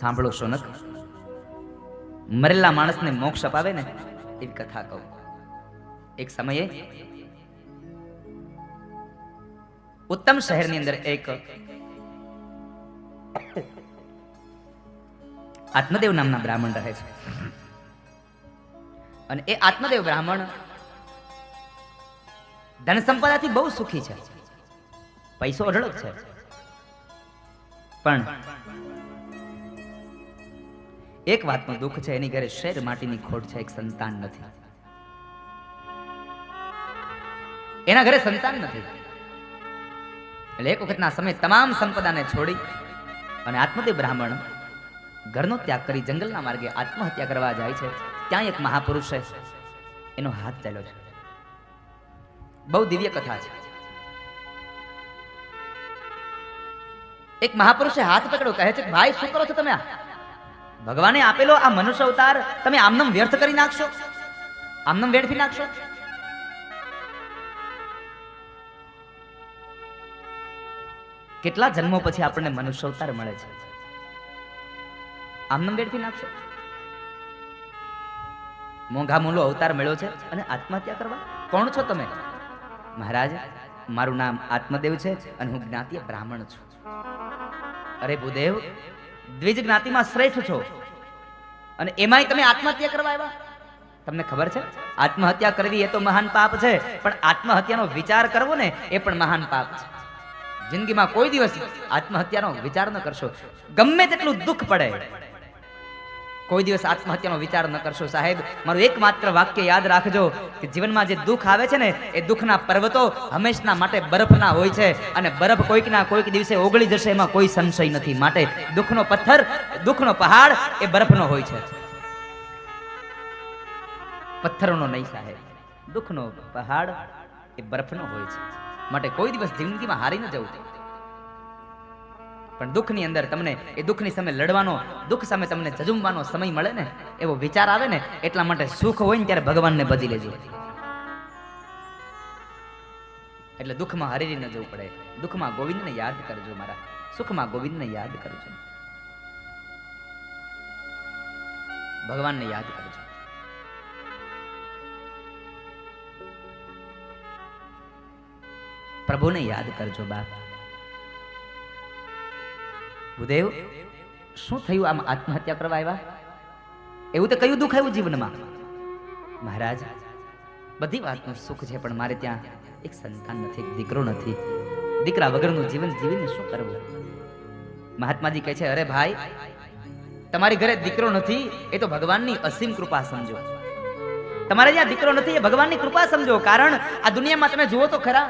સાંભળો સોનક. મરેલા માણસને મોક્ષ અપાવે ને એવી કથા કહું. એક સમયે ઉત્તમ શહેરની અંદર એક આત્મદેવ નામના બ્રાહ્મણ રહે છે. અને એ આત્મદેવ બ્રાહ્મણ ધન સંપદાથી બહુ સુખી છે. પૈસો અઢળક છે. પણ એક વાતનું દુઃખ છે, એની ઘરે શેર માટીની ખોટ છે, એક સંતાન નથી. એના ઘરે સંતાન નથી. એટલે એક વખતના સમય તમામ સંપદાને છોડી અને આત્મદેવ બ્રાહ્મણ ઘરનો ત્યાગ કરી જંગલના માર્ગે આત્મહત્યા કરવા જાય છે, ત્યાં એક મહાપુરુષ છે એનો હાથ ચાલ્યો છે. બહુ દિવ્ય કથા છે. એક મહાપુરુષે હાથ પકડ્યો, કહે છે ભાઈ, શું કરો છો તમે ભગવાને આપેલો આ મનુષ્ય અવતાર તમે આમનમ વ્યર્થ કરી નાખશો? આમનમ વેડફી નાખશો? કેટલા જન્મો પછી આપણને મનુષ્ય અવતાર મળે છે? આમનમ વેડફી નાખશો? મોંઘા મૂલો અવતાર મળ્યો છે અને આત્મહત્યા કરવા? કોણ છો તમે? મહારાજ, મારું નામ આત્મદેવ છે અને હું જ્ઞાતીય બ્રાહ્મણ છું. અરે ભૂદેવ દ્વિજ જ્ઞાતિમાં શ્રેષ્ઠ છો. અને એમાંય તમે આત્મહત્યા કરવા આવ્યા? તમને ખબર છે? આત્મહત્યા કરવી એ તો મહાન પાપ છે, પણ આત્મહત્યાનો વિચાર કરવો ને એ પણ મહાન પાપ છે. જિંદગીમાં કોઈ દિવસ આત્મહત્યાનો વિચાર ન કરશો. ગમે તેટલું દુઃખ પડે કોઈ દિવસ આત્મહત્યાનો વિચાર ન કરશો સાહેબ. મારું એકમાત્ર વાક્ય યાદ રાખજો કે જીવનમાં જે દુઃખ આવે છે ને, એ દુઃખના પર્વતો હંમેશના માટે બરફના હોય છે અને બરફ કોઈકના કોઈક દિવસે ઓગળી જશે, એમાં કોઈ સંશય નથી. માટે દુઃખનો પથ્થર, દુઃખનો પહાડ એ બરફનો હોય છે. પથ્થરનો નહીં સાહેબ. દુઃખનો પહાડ એ બરફનો હોય છે. માટે કોઈ દિવસ જિંદગીમાં હારી ન જવું. પણ દુઃખની અંદર તમને એ દુઃખની સામે લડવાનો, દુઃખ સામે તમને જજુમવાનો સમય મળે ને, એવો વિચાર આવે ને, એટલા માટે સુખ હોય ને ત્યારે ભગવાનને બદલી લેજો. એટલે દુઃખમાં હરીરી ન જવું પડે. દુઃખમાં ગોવિંદને યાદ કરજો મારા. સુખમાં ગોવિંદને યાદ કરજો. ભગવાનને યાદ કરજો. પ્રભુને યાદ કરજો બાપ. ભૂદેવ શું થયું આમ આત્મહત્યા કરવા આવ્યા? એવું તો કયું દુઃખ આવ્યું જીવનમાં? મહારાજ, બધી વાતનું સુખ છે, પણ મારે ત્યાં એક સંતાન નથી, એક દીકરો નથી. દીકરા વગરનું જીવન જીવીને શું કરવું? મહાત્માજી કહે છે, અરે ભાઈ, તમારી ઘરે દીકરો નથી, એ તો ભગવાનની અસીમ કૃપા સમજો. તમારે જ્યાં દીકરો નથી, એ ભગવાનની કૃપા સમજો, કારણ આ દુનિયામાં તમે જુઓ તો ખરા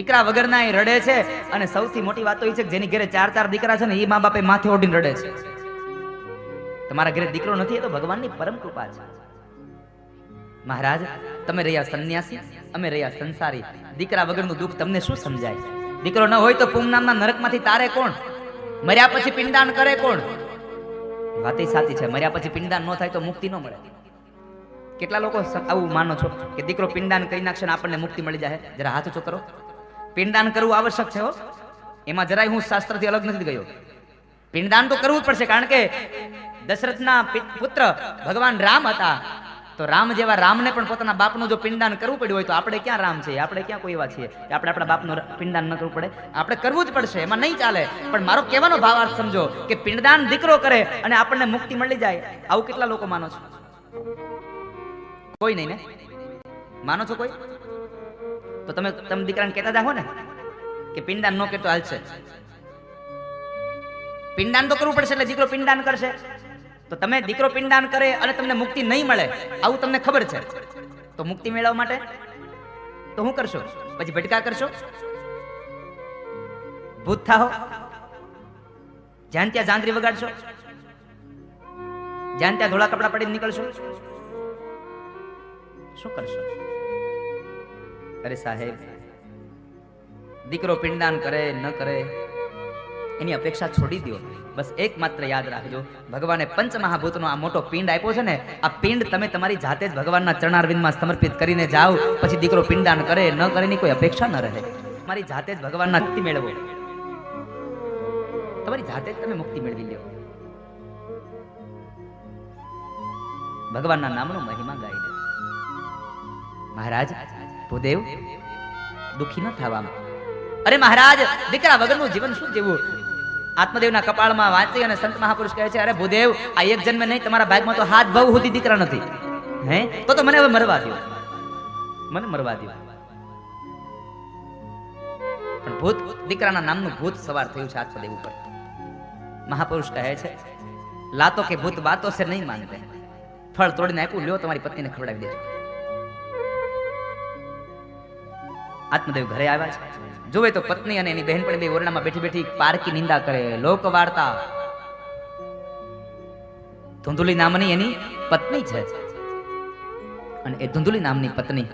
દીકરા વગરના એ રડે છે. અને સૌથી મોટી વાત તો એ છે કે જેની ઘરે ચાર ચાર દીકરા છે ને એ મા બાપે માથે ઓઢીને રડે છે. તમારા ઘરે દીકરો નથી, એ તો ભગવાનની પરમ કૃપા છે. મહારાજ, તમે રહ્યા સંન્યાસી, અમે રહ્યા સંસારી. દીકરા વગરનું દુઃખ તમને શું સમજાય? દીકરો ન હોય તો પૂમ નામના નરકમાંથી તારે કોણ? મર્યા પછી પિંડદાન કરે કોણ? વાત સાચી છે, મર્યા પછી પિંડદાન ન થાય તો મુક્તિ ન મળે. કેટલા લોકો આવું માનો છો કે દીકરો પિંડદાન કરી નાખશે ને આપણને મુક્તિ મળી જાય? જરા હાથ ઊંચો કરો. પિંડદાન કરવું આવશ્યક છે એમાં જરાય હું શાસ્ત્રથી અલગ નથી ગયો. પિંડદાન તો કરવું જ પડશે, કારણ કે દશરથના પુત્ર ભગવાન રામ હતા. તો રામ જેવા રામને પણ પોતાના બાપનું જો પિંડદાન કરવું પડ્યું હોય તો આપણે ક્યાં રામ છે આપણે ક્યાં કોઈ એવા છીએ? કે આપણે આપણા બાપનું પિંડદાન ન કરવું પડે. આપણે કરવું જ પડશે, એમાં નહીં ચાલે. પણ મારો કહેવાનો ભાવાર્થ સમજો કે પિંડદાન દીકરો કરે અને આપણને મુક્તિ મળી જાય. આવું કેટલા લોકો માનો છો? કોઈ નહીં ને? માનો છો કોઈ? તો તમે તમે દીકરાને કહેતા જાહો ને કે પિંડાન ન કહેતો હાલશે. પિંડાન તો કરવું પડશે એટલે દીકરો પિંડાન કરશે. તો તમે દીકરો પિંડાન કરે અને તમને મુક્તિ નહીં મળે, આવું તમને ખબર છે. તો મુક્તિ મેળવવા માટે તો શું કરશો? પછી ભટકા કરશો? ભૂત થાહો જ્યાં ત્યાં જાંદરી વગાડશો? જ્યાં ત્યાં ધોળા કપડા પડીને નીકળશો? શું કરશો? અરે સાહેબ, દીકરો પિંડદાન કરે, ન કરે, એની અપેક્ષા છોડી દો બસ એકમાત્ર યાદ રાખજો, ભગવાને પંચમહાભૂતનો આ મોટો પિંડ આપ્યો છે ને, આ પિંડ તમે તમારી જાતે જ ભગવાનના ચરણારવિંદમાં સમર્પિત કરીને જાઓ, પછી દીકરો પિંડદાન કરે, ન કરે કોઈ અપેક્ષા ન રહે. તમારી જાતે જ ભગવાનના મુક્તિ મેળવો. તમારી જાતે જ તમે મુક્તિ મેળવી લ્યો. ભગવાનના નામનો મહિમા ગાઈ લો મહારાજ ભૂદેવ દુખી ન થવામાં. અરે મહારાજ, દીકરા વગરનું જીવન શું જીવવું? આત્મદેવના કપાળમાં વાંચી અને સંત મહાપુરુષ કહે છે, અરે ભૂદેવ, આ એક જન્મ નહીં, તમારા ભાગમાં તો હાથ ભાવ સુધી દીકરા નથી. હે? તો તો મને હવે મરવા દો મને મરવા દો પણ ભૂત દીકરાના નામનું ભૂત સવાર થયું છે આત્મદેવ ઉપર. મહાપુરુષ કહે છે, લાતો કે ભૂત વાતો છે નહીં માનતે. ફળ તોડીને આપ્યું, લ્યો, તમારી પત્નીને ખવડાવી દેજો. આત્મદેવ ઘરે આવ્યા છે. જોવે તો પત્ની અને એની બહેન પણ બે ઓરડામાં બેઠી બેઠી પારકી નિંદા કરે, લોક વાર્તા. ધુંધુલી નામની એની પત્ની છે. અને એ ધુંધુલી નામની પત્ની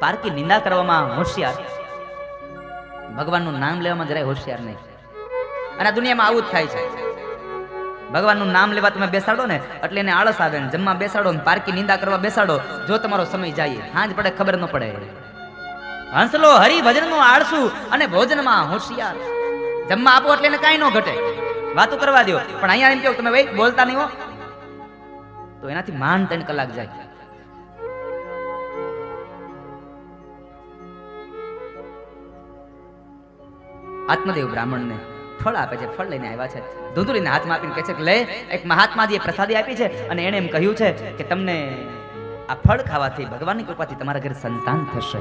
પારકી નિંદા કરવામાં હોશિયાર. ભગવાનનું નામ લેવામાં જરાય હોશિયાર નહીં. અને આ દુનિયામાં આવું જ થાય છે. ભગવાનનું નામ લેવા તમે બેસાડો ને, એટલે એને આળસ આવે ને, જમવા બેસાડો ને પારકી નિંદા કરવા બેસાડો, જો તમારો સમય જાય, હાંજ પડે, ખબર ન પડે. હંસલો હરિ ભજનનું આળસુ અને ભોજનમાં હોશિયાર. જમવા આપો એટલે એને કાંઈ ન ઘટે. વાતો કરવા દો પણ અહીંયા એમ કહો તમે ભાઈ બોલતા નહીં હો. તો એનાથી માંડ ત્રણ કલાક જાય. આત્મદેવ બ્રાહ્મણને ફળ આપે છે, ફળ લઈને આવ્યા છે. ધૂંધળીને હાથમાં આપીને કહે છે કે, લે, એક મહાત્માજીએ પ્રસાદી આપી છે અને એણે એમ કહ્યું છે કે, તમને આ ફળ ખાવાથી, ભગવાનની કૃપાથી તમારા ઘરે સંતાન થશે.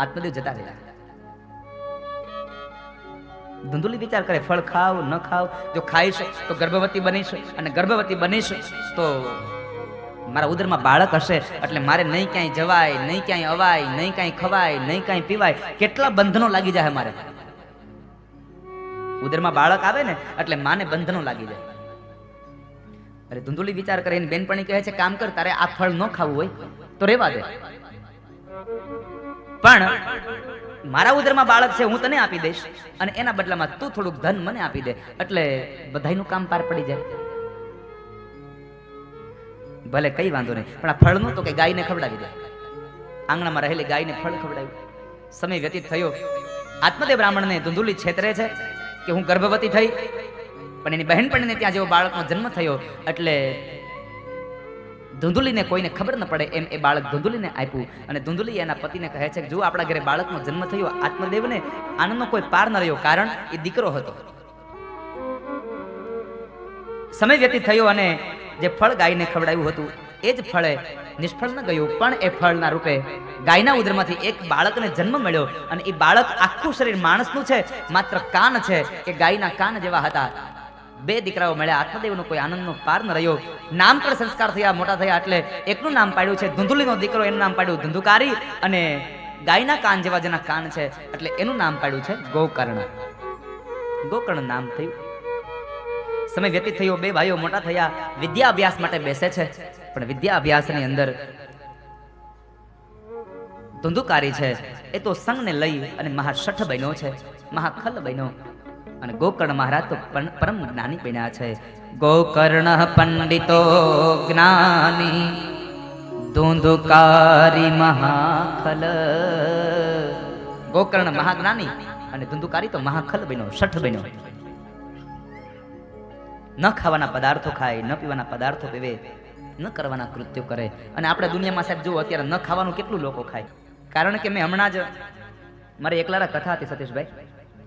આત્મદેવ જતા રહ્યા ધૂંધુલી વિચાર કરે, ફળ ખાવ, ન ખાવ, જો ખાઈશ તો ગર્ભવતી બનીશ અને ગર્ભવતી બનીશ તો મારા ઉદરમાં બાળક હશે. એટલે મારે નહીં ક્યાંય જવાય, નહીં ક્યાંય અવાય, નહીં કાંઈ ખવાય, નહીં કાંઈ પીવાય. કેટલા બંધનો લાગી જાય મારે. ઉદરમાં બાળક આવે ને, એટલે માને બંધનો લાગી જાય. અરે ધુંધુલી વિચાર કરે એની બેનપણી કહે છે, કામ કર, તારે આ ફળ ન ખાવું હોય, તો રેવા દે. પણ મારા ઉદરમાં બાળક છે, હું તને આપી દઈશ, અને એના બદલામાં તું થોડુંક ધન મને આપી દે, એટલે બધાયનું કામ પાર પડી જાય. ભલે કઈ વાંધો નહીં, પણ આ ફળનું તો કે ગાયને ખવડાવી દે. આંગણામાં રહેલી ગાયને ફળ ખવડાવ્યું. સમય વ્યતીત થયો. આત્મદેવ બ્રાહ્મણને ધુંધુલી છેતરે છે. કે હું ગર્ભવતી થઈ, પણ એની બહેનપણીને ત્યાં જેવો બાળકનો જન્મ થયો, એટલે ધુંધુલીને કોઈને ખબર ન પડે એમ એ બાળક ધુંધુલીને આપ્યું. અને ધુંધુલી એના પતિને કહે છે કે જો આપણા ઘરે બાળકનો જન્મ થયો, આત્મદેવને આનંદનો કોઈ પાર ન રહ્યો, કારણ એ દીકરો હતો. સમય વ્યતીત થયો અને જે ફળ ગાયને ખવડાવ્યું હતું, એ જ ફળે નિષ્ફળ ન ગયું, પણ એ ફળના રૂપે. ગાયના ઉદરમાંથી એક બાળકને જન્મ મળ્યો અને એ બાળક આખું શરીર માણસનું છે, માત્ર કાન છે કે ગાયના કાન જેવા હતા. બે દીકરાઓ મળ્યા, આત્મદેવનો કોઈ આનંદનો પાર ન રહ્યો. નામકરણ સંસ્કાર થયા, મોટા થયા, એટલે એકનું નામ પાડ્યું છે, ધુંધુલીનો દીકરો એનું નામ પાડ્યું ધુંધુકારી અને ગાયના કાન જેવા જેના કાન છે, એટલે એનું નામ પાડ્યું છે ગોકર્ણ. ગોકર્ણ નામ થયું. સમય વ્યતીત થયો, બે ભાઈઓ મોટા થયા વિદ્યા અભ્યાસ માટે બેસે છે. પણ વિદ્યા અભ્યાસની અંદર ધુંધુકારી છે. એ તો સંઘને લઈ અને મહાશઠ બન્યો છે. મહાખલ બન્યો. અને ગોકર્ણ મહારાજ તો પરમ જ્ઞાની બન્યા છે. ગોકર્ણ પંડિતો જ્ઞાની, ધુંધુકારી મહાખલ. ગોકર્ણ મહાજ્ઞાની અને ધુંધુકારી તો મહાખલ બન્યો, શઠ બન્યો. ન ખાવાના પદાર્થો ખાય, ન પીવાના પદાર્થો પીવે ન કરવાના કૃત્યો કરે. અને આપણે દુનિયામાં સાહેબ જુઓ, અત્યારે ન ખાવાનું કેટલું લોકો ખાય. કારણ કે મેં હમણાં જ મારી એકલારા કથા હતી સતીશભાઈ.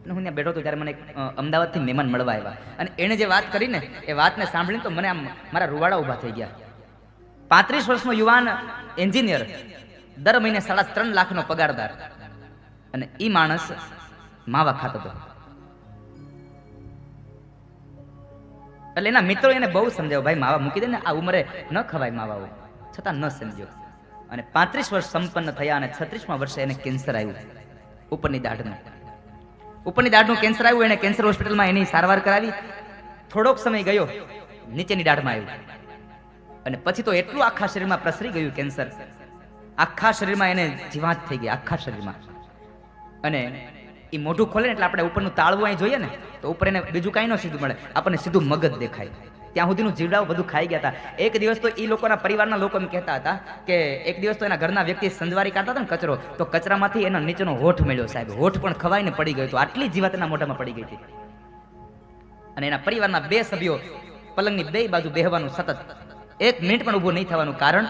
હું ત્યાં બેઠો હતો ત્યારે મને અમદાવાદથી મહેમાન મળવા આવ્યા. અને એણે જે વાત કરી ને, એ વાતને સાંભળીને તો મને આમ મારા રૂવાડા ઊભા થઈ ગયા. પાંત્રીસ વર્ષનો યુવાન એન્જિનિયર, દર મહિને સાડા ત્રણ લાખનો પગારદાર. અને એ માણસ માવા ખાતો હતો. એટલે એના મિત્રો એને બહુ સમજાવ્યો. ભાઈ, માવા મૂકી દે ને, આ ઉંમરે ન ખવાય માવાઓ, છતાં ન સમજ્યો અને પાંત્રીસ વર્ષ સંપન્ન થયા અને છત્રીસમાં વર્ષે એને કેન્સર આવ્યું ઉપરની દાઢનું. ઉપરની દાઢનું કેન્સર આવ્યું, એને કેન્સર હોસ્પિટલમાં એની સારવાર કરાવી. થોડોક સમય ગયો, નીચેની દાઢમાં આવ્યું. અને પછી તો એટલું આખા શરીરમાં પ્રસરી ગયું કેન્સર. આખા શરીરમાં એને જીવાત થઈ ગઈ, આખા શરીરમાં. અને એ મોઢું ખોલે ને એટલે આપણે ઉપરનું તાળવું અહીં જોઈએ ને, તો ઉપર એને બીજું કાંઈ ન સીધું મળે. આપણને સીધું મગજ દેખાય. ત્યાં સુધીનું જીવડાઓ બધું ખાઈ ગયા હતા. એક દિવસ તો એ લોકોના પરિવારના લોકો એમ કહેતા હતા કે એક દિવસ તો એના ઘરના વ્યક્તિ સંજવારી કાઢતા હતા ને કચરો, તો કચરામાંથી એનો નીચેનો હોઠ મળ્યો સાહેબ. હોઠ પણ ખવાઈને પડી ગયો હતો. આટલી જીવાત એના મોઢામાં પડી ગઈ હતી. અને એના પરિવારના બે સભ્યો પલંગની બે બાજુ બેહવાનું સતત એક મિનિટ પણ ઊભું નહીં થવાનું કારણ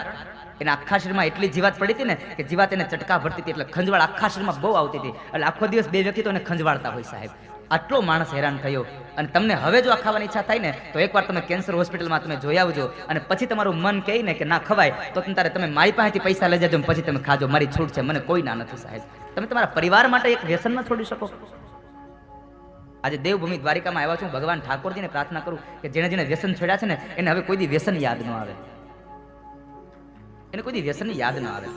એના આખા શરીરમાં એટલી જીવાત પડી હતી ને કે જીવાત એને ચટકા ભરતી હતી. એટલે ખંજવાળ આખા શરીરમાં બહુ આવતી હતી. એટલે આખો દિવસ બે વ્યક્તિ તો એને ખંજવાળતા હોય સાહેબ. આટલો માણસ હેરાન થયો. અને તમને હવે જો આ ખાવાની ઈચ્છા થાય ને, તો એકવાર તમે કેન્સર હોસ્પિટલમાં તમે જોઈ આવજો. અને પછી તમારું મન કહે ને કે ના ખવાય, તો તારે તમે મારી પાસેથી પૈસા લઈ જજો પછી તમે ખાજો. મારી છૂટ છે. મને કોઈ ના નથી સાહેબ. તમે તમારા પરિવાર માટે એક વ્યસન ન છોડી શકો. આજે દેવભૂમિ દ્વારિકામાં આવ્યા છું. ભગવાન ઠાકોરજીને પ્રાર્થના કરું કે જેને જેને વ્યસન છોડ્યા છે ને, એને હવે કોઈ દી વ્યસન યાદ ન આવે. એને કોઈ વ્યસન યાદ ન આવે.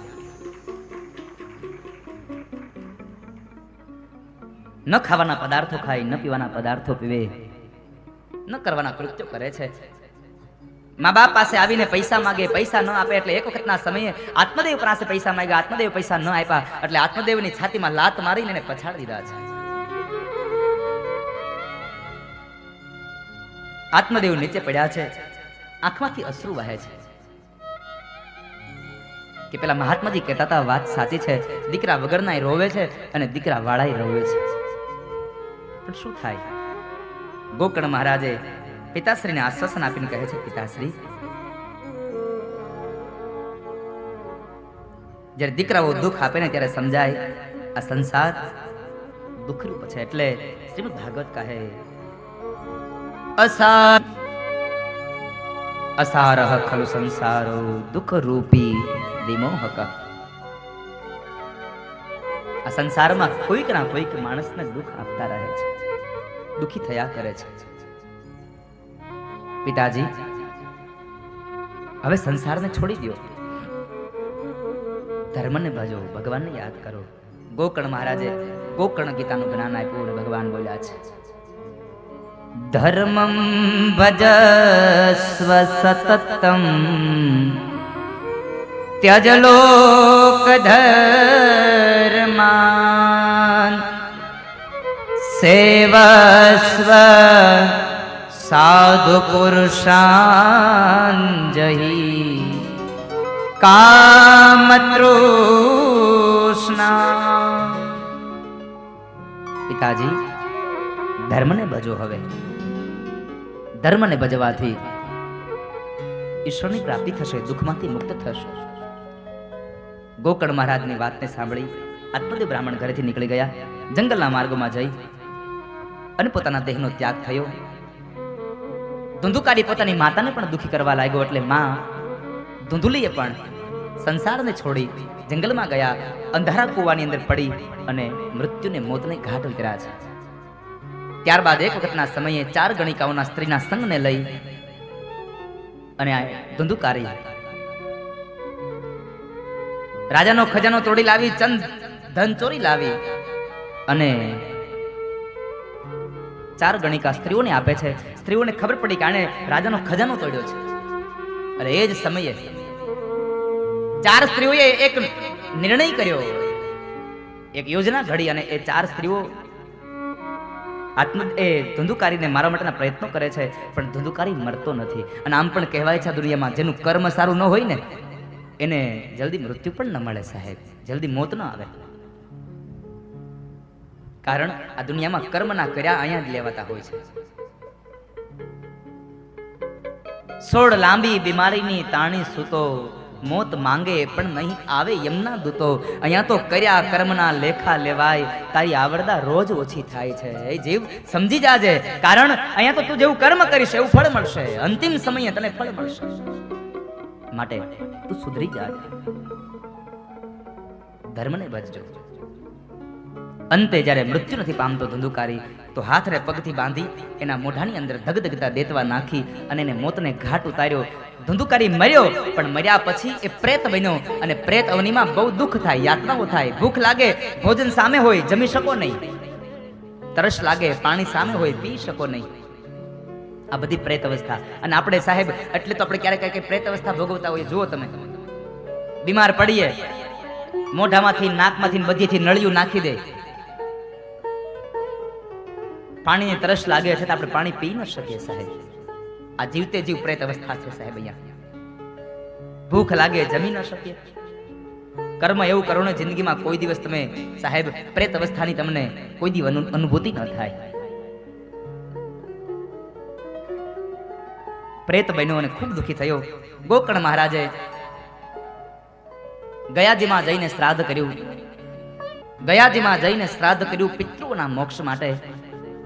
ન ખાવાના પદાર્થો ખાય, ન પીવાના પદાર્થો પીવે, ન કરવાના કૃત્યો કરે છે. મા બાપ પાસે આવીને પૈસા માગે, પૈસા ન આપે એટલે એક વખતના સમયે આત્મદેવ પાસે પૈસા માંગ્યા, આત્મદેવ પૈસા ન આપ્યા એટલે આત્મદેવની છાતીમાં લાત મારીને એને પછાડી દીધા છે. આત્મદેવ નીચે પડ્યા છે, આંખમાંથી અશ્રુ વહે છે. કે પેલા મહાત્માજી કહેતા હતા, વાત સાચી છે. દીકરા વગરના રોવે છે અને દીકરા વાળાય રોવે છે. પણ શું થાય? ગોકર્ણ મહારાજે પિતાશ્રીને આશ્વાસન આપીને કહે છે, પિતાશ્રી, જ્યારે દીકરાઓ દુઃખ આપે ને ત્યારે સમજાય, આ સંસાર દુઃખરૂપ છે. એટલે શ્રીમદ ભાગવત કહે, અસાર અસારહ ખલુ સંસારો દુઃખ રૂપી વિમોહક આ સંસારમાં કોઈક ના કોઈક માણસને દુઃખ આપતા રહે છે, દુઃખી થયા કરે છે. પિતાજી, હવે સંસારને છોડી દો ધર્મને ભજો, ભગવાનને યાદ કરો. ગોકર્ણ મહારાજે ગોકર્ણ ગીતાનું જ્ઞાન આપ્યું ભગવાન બોલ્યા છે ધર્મમ ભજસ્વ સતતમ ત્યજલોક ધર્માન સેવસ્વ સાધુ પુરુષાન જહી કામતૃષ્ણા પિતાજી ધર્મને ભજો હવે। ધર્મને ભજવાથી ઈશ્વરની પ્રાપ્તિ થશે, દુઃખમાંથી મુક્ત થશે. ગોકર્ણ મહારાજની વાતને સાંભળી આત્મદેવ બ્રાહ્મણ ઘરેથી નીકળી ગયા. જંગલના માર્ગોમાં જઈ અને પોતાના દેહનો ત્યાગ થયો. ધુંધુકારી પોતાની માતાને પણ દુઃખી કરવા લાગ્યો એટલે માં ધુંધુલીએ પણ સંસારને છોડી જંગલમાં ગયા. અંધારા કૂવાની અંદર પડી અને મૃત્યુને મોતને ઘાટ ઉતર્યા છે. ત્યારબાદ એક વખતના સમયે ચાર ગણિકાઓના સ્ત્રીના સંગને લઈ અને ધંધુકારી. રાજાનો ખજાનો તોડી લાવી, ચંદ ધન ચોરી લાવી અને ચાર ગણિકા સ્ત્રીઓને આપે છે. સ્ત્રીઓને ખબર પડી કે આને રાજાનો ખજાનો તોડ્યો છે. અને એ જ સમયે ચાર સ્ત્રીઓએ એક નિર્ણય કર્યો. એક યોજના ઘડી અને એ ચાર સ્ત્રીઓ આત્મ એ ધુંધુકારીને મારવા માટેના પ્રયત્નો કરે છે, પણ ધુંધુકારી મરતો નથી. અને આમ પણ કહેવાય છે આ દુનિયામાં, જેનું કર્મ સારું ન હોય ને, એને જલ્દી મૃત્યુ પણ ન મળે સાહેબ. જલ્દી મોત ન આવે. કારણ આ દુનિયામાં કર્મ ના કર્યા અહીંયા જ લેવાતા હોય છે. સોળ લાંબી બીમારીની તાણી સૂતો મોત માંગે પણ નહીં આવે યમના દૂતો. અહીંયા તો કર્યા કર્મના લેખા લેવાય. તારી આવડતા રોજ ઓછી થાય છે. એ જીવ, સમજી જાજે. કારણ અહીંયા તો તું જેવું કર્મ કરીશ, એવું ફળ મળશે. અંતિમ સમયે તને ફળ મળશે. માટે તું સુધરી જાજે ધર્મને બચજો. અંતે જ્યારે મૃત્યુ નથી પામતો ધંધુકારી, તો હાથને પગથી બાંધી, એના મોઢાની અંદર ધગધગતા દેતવા નાખી અને એને મોતને ઘાટ ઉતાર્યો. ધુંધુકારી મર્યો, પણ મર્યા પછી એ પ્રેત બન્યો અને પ્રેત અવનીમાં બહુ દુઃખ થાય, યાતનાઓ થાય. ભૂખ લાગે, ભોજન સામે હોય, જમી શકો નહીં. તરસ લાગે, પાણી સામે હોય, પી શકો નહીં. આ બધી પ્રેત અવસ્થા. અને આપણે સાહેબ, એટલે તો આપણે ક્યારેક ક્યારેક પ્રેત અવસ્થા ભોગવતા હોઈએ. જુઓ તમે. બીમાર પડીએ. મોઢામાંથી, નાકમાંથી બધીથી નળિયું નાખી દે. પાણીની તરસ લાગે છે તો આપણે પાણી પી ન શકીએ સાહેબ. આ જીવતે જીવ પ્રેત અવસ્થા છે સાહેબ અહીંયા. ભૂખ લાગે, જમી ન શકીએ. કર્મ એવું કરો ને જિંદગીમાં કોઈ દિવસ તમે સાહેબ પ્રેત અવસ્થાની તમને કોઈ દિવસ અનુભૂતિ ન થાય. પ્રેત બન્યો અને ખૂબ દુઃખી થયો. ગોકર્ણ મહારાજે ગયાજીમાં જઈને શ્રાદ્ધ કર્યું. ગયાજીમાં જઈને શ્રાદ્ધ કર્યું પિતૃના મોક્ષ માટે.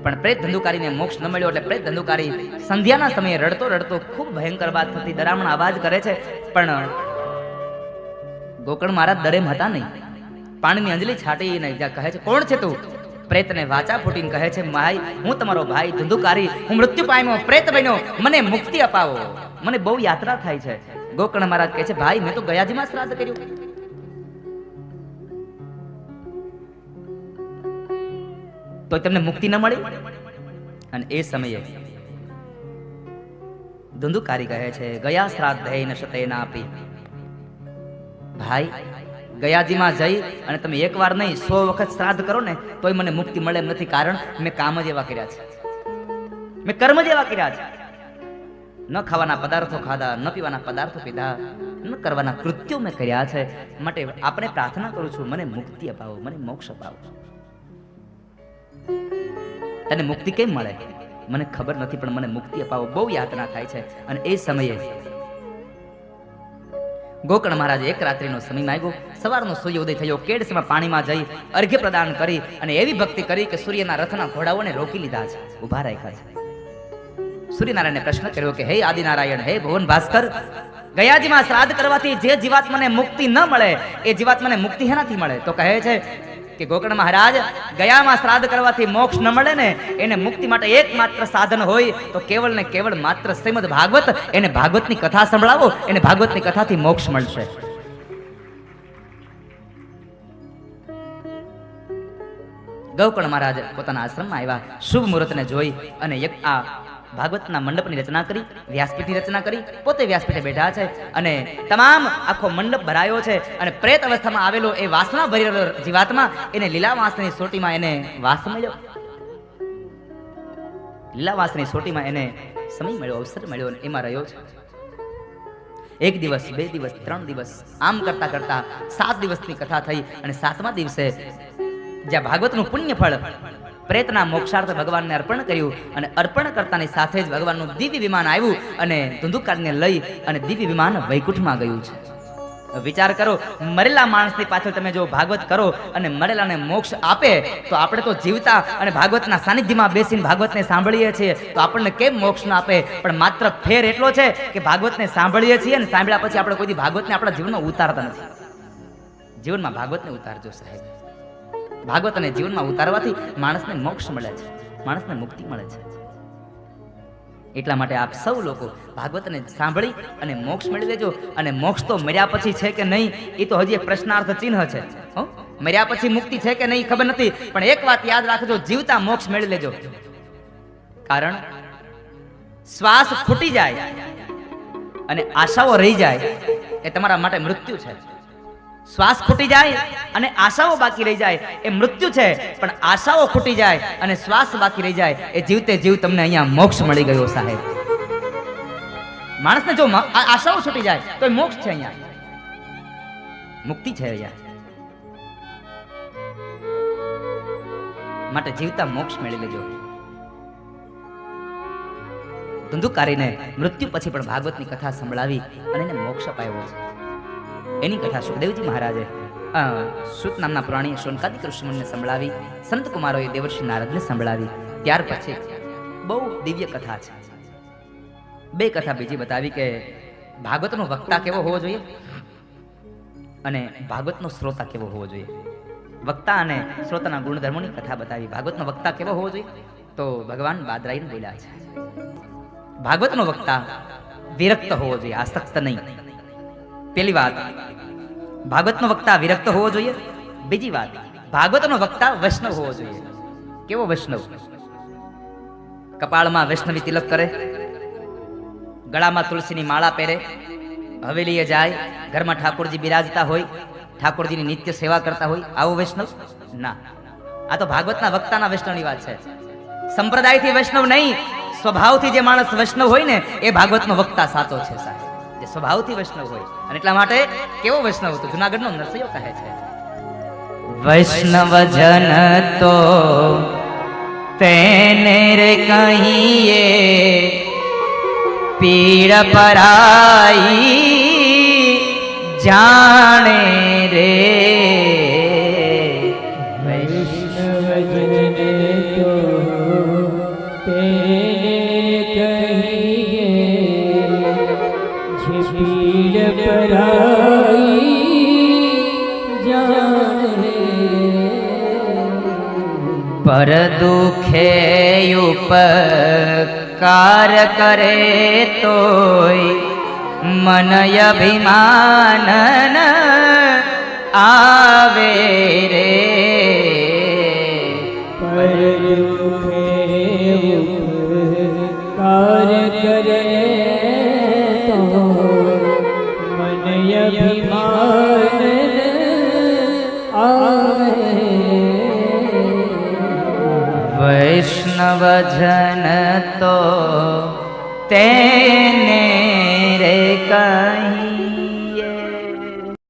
પણ પ્રેત ધંધુકારીને મોક્ષ ન મળ્યો એટલે પ્રેત ધંધુકારી સંધ્યાના સમયે રડતો રડતો ખૂબ ભયંકર વાત થતી. ડરામણ અવાજ કરે છે, પણ ગોકર્ણ મહારાજ ડરેમ હતા નહીં. પાણીની અંજલી છાટીને જ્યાં કહે છે, કોણ છે તું? પ્રેતને વાચા ફૂટીને કહે છે ભાઈ હું તમારો ભાઈ ધંધુકારી. હું મૃત્યુ પામ્યો, પ્રેત બન્યો. મને મુક્તિ અપાવો. મને બહુ યાત્રા થાય છે. ગોકર્ણ મહારાજ કહે છે, ભાઈ, મેં તો ગયાજીમાં શ્રાદ્ધ કર્યું. તો તમને મુક્તિ ન મળી? અને એ સમયે ધુંધુકારી કહે છે, ગયા શ્રાદ્ધ ન શતે આપી ભાઈ, ગયાજીમાં જઈ અને તમે એકવાર નહીં, સો વખત શ્રાદ્ધ કરો ને, તોય મને મુક્તિ મળે એમ નથી કારણ મેં કામ જ એવા કર્યા છે. મેં કર્મ જ એવા કર્યા છે. ન ખાવાના પદાર્થો ખાધા, ન પીવાના પદાર્થો પીધા, ન કરવાના કૃત્યો મેં કર્યા છે. માટે આપણે પ્રાર્થના કરું છું, મને મુક્તિ અપાવો, મને મોક્ષ અપાવો. તને મુક્તિ કેમ મળે? મને ખબર નથી, પણ મને મુક્તિ અપાવો બહુ યાતના થાય છે. અને એ સમયે ગોકર્ણ મહારાજે એક રાત્રિનો સમય માંગ્યો. સવારનો સૂર્યોદય થયો. કેડસમાં પાણીમાં જઈ અર્ઘ્ય પ્રદાન કરી અને એવી ભક્તિ કરી કે સૂર્યના રથના ઘોડાઓને રોકી લીધા છે. ઊભા રાખ્યા છે. સૂર્યનારાયણે પ્રશ્ન કર્યો કે, હે આદિનારાયણ, હે ભુવન ભાસ્કર, ગયાજીમાં શ્રાદ્ધ કરવાથી જે જીવાત્માને મુક્તિ ન મળે, એ જીવાત્માને મુક્તિ હેનાથી મળે? તો કહે છે કે ગોકર્ણ મહારાજ, ગયામાં શ્રાદ્ધ કરવાથી મોક્ષ ન મળે ને, એને મુક્તિ માટે એકમાત્ર સાધન હોય, તો કેવળ ને કેવળ માત્ર શ્રીમદ ભાગવત, એને ભાગવતની કથા સંભળાવો, એને ભાગવતની કથાથી મોક્ષ મળશે. ગૌકર્ણ મહારાજ પોતાના આશ્રમમાં આવ્યા, શુભ મુહૂર્તને જોઈ અને આ ભાગવતના મંડપની રચના કરી, વ્યાસપીઠની રચના કરી, પોતે વ્યાસપીઠે બેઠા છે અને તમામ આખો મંડપ ભરાયો છે અને પ્રેત અવસ્થામાં આવેલો એ વાસના ભરેલો જીવાત્મા એને લીલા સોટીમાં એને વાસ મળ્યો. લીલા સોટીમાં એને સમય મળ્યો, અવસર મળ્યો અને એમાં રહ્યો છે. એક દિવસ, બે દિવસ, ત્રણ દિવસ, આમ કરતા કરતા સાત દિવસની કથા થઈ અને સાતમા દિવસે જ્યાં ભાગવતનું પુણ્ય ફળ પ્રેતના મોક્ષાર્થ ભગવાનને અર્પણ કર્યું અને અર્પણ કરતાની સાથે જ ભગવાનનું દિવ્ય વિમાન આવ્યું અને ધુંધુકારને લઈ અને દિવ્ય વિમાન વૈકુંઠમાં ગયું છે. વિચાર કરો, મરેલા માણસની પાછળ તમે જો ભાગવત કરો અને મરેલાને મોક્ષ આપે, તો આપણે તો જીવતા અને ભાગવતના સાનિધ્યમાં બેસીને ભાગવતને સાંભળીએ છીએ. તો આપણને કેમ મોક્ષ ન આપે? પણ માત્ર ફેર એટલો છે કે ભાગવતને સાંભળીએ છીએ અને સાંભળ્યા પછી આપણે કોઈ ભાગવતને આપણા જીવનમાં ઉતારતા નથી. જીવનમાં ભાગવતને ઉતારજો સાહેબ. ભાગવતને જીવનમાં ઉતારવાથી માણસને મોક્ષ મળે છે. માણસને મુક્તિ મળે છે. એટલા માટે આપ સૌ લોકો ભાગવતને સાંભળી અને મોક્ષ મેળવી લેજો. અને મોક્ષ તો મર્યા પછી છે કે નહીં, એ તો હજી પ્રશ્નાર્થ ચિહ્ન છે. હો? મર્યા પછી મુક્તિ છે કે નહીં ખબર નથી, પણ એક વાત યાદ રાખજો, જીવતા મોક્ષ મેળવી લેજો. કારણ શ્વાસ ફૂટી જાય અને આશાઓ રહી જાય એ તમારા માટે મૃત્યુ છે. શ્વાસ ખૂટી જાય અને આશાઓ બાકી રહી જાય. એ મૃત્યુ છે, પણ આશાઓ ખૂટી જાય અને શ્વાસ બાકી રહી જાય. એ જીવતે જીવ તમને અહીંયા મોક્ષ મળી ગયો સાહેબ. માણસને જો આશાઓ છૂટી જાય, તો મોક્ષ છે અહીંયા. મુક્તિ છે અહીંયા. માટે જીવતા મોક્ષ મેળવી લેજો. ધંધુકારીને મૃત્યુ પછી પણ ભાગવતની કથા સંભળાવી અને એને મોક્ષ અપાયો છે. એની કથા સુખદેવજી મહારાજે સુત નામના પ્રાણી શોનકાદિક ઋષિમુનિને સંભળાવી, સંત કુમારોએ દેવર્ષિ નારદને સંભળાવી. ત્યાર પછી બહુ દિવ્ય કથા છે. બે કથા બીજી બતાવી કે ભાગવતનો વક્તા કેવો હોવો જોઈએ અને ભાગવતનો શ્રોતા કેવો હોવો જોઈએ. વક્તા અને શ્રોતાના ગુણધર્મોની કથા બતાવી ભાગવતનો વક્તા કેવો હોવો જોઈએ? તો ભગવાન બાદરાઈને બોલ્યા છે. ભાગવતનો વક્તા વિરક્ત હોવો જોઈએ, આસક્ત નહીં. પેલી વાત, ભાગવતનો વક્તા વિરક્ત હોવો જોઈએ. બીજી વાત, ભાગવતનો વક્તા વૈષ્ણવ હોવો જોઈએ. કેવો વૈષ્ણવ? કપાળમાં વૈષ્ણવી તિલક કરે, ગળામાં તુલસીની માળા પહેરે, હવેલીએ જાય, ઘરમાં ઠાકોરજી બિરાજતા હોય, ઠાકોરજીની નિત્ય સેવા કરતા હોય, આવો વૈષ્ણવ? ના. આ તો ભાગવતના વક્તાના વૈષ્ણવની વાત છે. સંપ્રદાયથી વૈષ્ણવ નહીં, સ્વભાવથી જે માણસ વૈષ્ણવ હોય ને, એ ભાગવતનો વક્તા સાચો છે સાહેબ જે સ્વભાવથી વૈષ્ણવ હોય અને એટલા માટે કેવો વૈષ્ણવ તો જુનાગઢનો નરસૈયો કહે છે. વૈષ્ણવ જન તો તેને રે કહીએ પીડ પરાઈ જાણે રે દુખે ઉપકાર કરે તોય મન અભિમાન આવે રે. પર દુખે ઉપકાર વૈષ્ણવજન તો તેને રે કહી